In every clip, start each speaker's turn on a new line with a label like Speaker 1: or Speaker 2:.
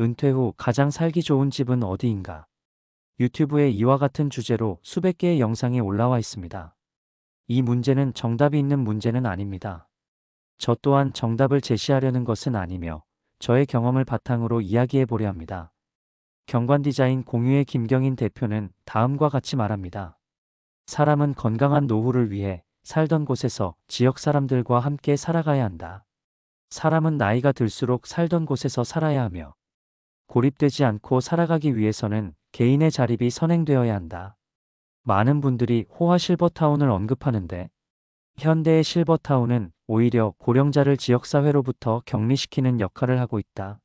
Speaker 1: 은퇴 후 가장 살기 좋은 집은 어디인가? 유튜브에 이와 같은 주제로 수백 개의 영상이 올라와 있습니다. 이 문제는 정답이 있는 문제는 아닙니다. 저 또한 정답을 제시하려는 것은 아니며 저의 경험을 바탕으로 이야기해 보려 합니다. 경관 디자인 공유의 김경인 대표는 다음과 같이 말합니다. 사람은 건강한 노후를 위해 살던 곳에서 지역 사람들과 함께 살아가야 한다. 사람은 나이가 들수록 살던 곳에서 살아야 하며 고립되지 않고 살아가기 위해서는 개인의 자립이 선행되어야 한다. 많은 분들이 호화 실버타운을 언급하는데 현대의 실버타운은 오히려 고령자를 지역사회로부터 격리시키는 역할을 하고 있다.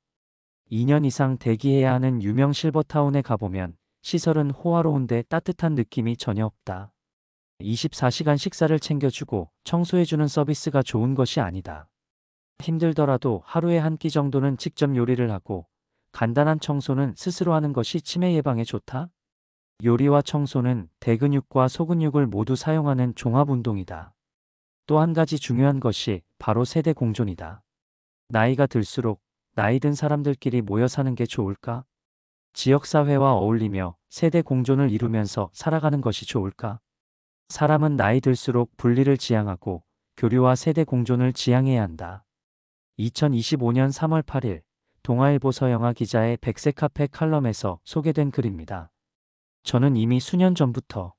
Speaker 1: 2년 이상 대기해야 하는 유명 실버타운에 가보면 시설은 호화로운데 따뜻한 느낌이 전혀 없다. 24시간 식사를 챙겨주고 청소해주는 서비스가 좋은 것이 아니다. 힘들더라도 하루에 한 끼 정도는 직접 요리를 하고 간단한 청소는 스스로 하는 것이 치매 예방에 좋다? 요리와 청소는 대근육과 소근육을 모두 사용하는 종합 운동이다. 또 한 가지 중요한 것이 바로 세대 공존이다. 나이가 들수록 나이 든 사람들끼리 모여 사는 게 좋을까? 지역사회와 어울리며 세대 공존을 이루면서 살아가는 것이 좋을까? 사람은 나이 들수록 분리를 지향하고 교류와 세대 공존을 지향해야 한다. 2025년 3월 8일 동아일보 서영아 기자의 백색 카페 칼럼에서 소개된 글입니다. 저는 이미 수년 전부터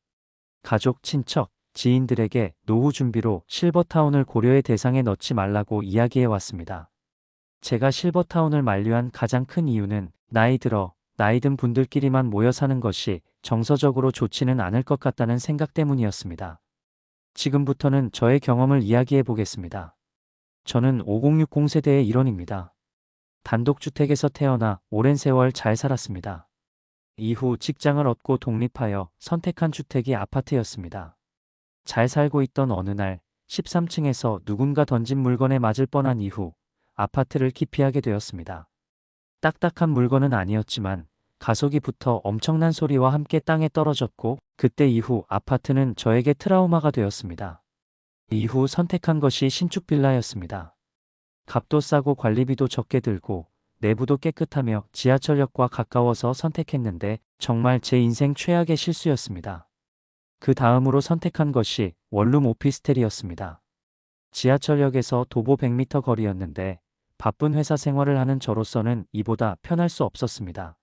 Speaker 1: 가족, 친척, 지인들에게 노후 준비로 실버타운을 고려의 대상에 넣지 말라고 이야기해 왔습니다. 제가 실버타운을 만류한 가장 큰 이유는 나이 들어 나이 든 분들끼리만 모여 사는 것이 정서적으로 좋지는 않을 것 같다는 생각 때문이었습니다. 지금부터는 저의 경험을 이야기해 보겠습니다. 저는 5060 세대의 일원입니다. 단독주택에서 태어나 오랜 세월 잘 살았습니다. 이후 직장을 얻고 독립하여 선택한 주택이 아파트였습니다. 잘 살고 있던 어느 날 13층에서 누군가 던진 물건에 맞을 뻔한 이후 아파트를 기피하게 되었습니다. 딱딱한 물건은 아니었지만 가속이 붙어 엄청난 소리와 함께 땅에 떨어졌고 그때 이후 아파트는 저에게 트라우마가 되었습니다. 이후 선택한 것이 신축 빌라였습니다. 값도 싸고 관리비도 적게 들고 내부도 깨끗하며 지하철역과 가까워서 선택했는데 정말 제 인생 최악의 실수였습니다. 그 다음으로 선택한 것이 원룸 오피스텔이었습니다. 지하철역에서 도보 100m 거리였는데 바쁜 회사 생활을 하는 저로서는 이보다 편할 수 없었습니다.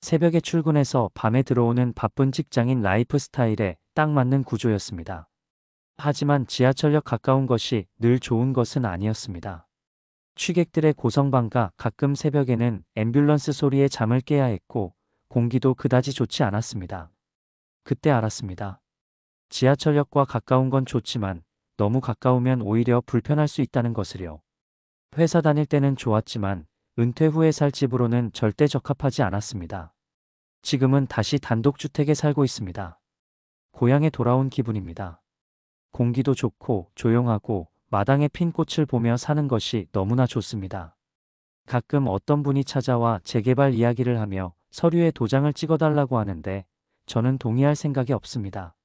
Speaker 1: 새벽에 출근해서 밤에 들어오는 바쁜 직장인 라이프 스타일에 딱 맞는 구조였습니다. 하지만 지하철역 가까운 것이 늘 좋은 것은 아니었습니다. 취객들의 고성방과 가끔 새벽에는 앰뷸런스 소리에 잠을 깨야 했고 공기도 그다지 좋지 않았습니다. 그때 알았습니다. 지하철역과 가까운 건 좋지만 너무 가까우면 오히려 불편할 수 있다는 것을요. 회사 다닐 때는 좋았지만 은퇴 후에 살 집으로는 절대 적합하지 않았습니다. 지금은 다시 단독주택에 살고 있습니다. 고향에 돌아온 기분입니다. 공기도 좋고 조용하고 마당에 핀 꽃을 보며 사는 것이 너무나 좋습니다. 가끔 어떤 분이 찾아와 재개발 이야기를 하며 서류에 도장을 찍어달라고 하는데 저는 동의할 생각이 없습니다.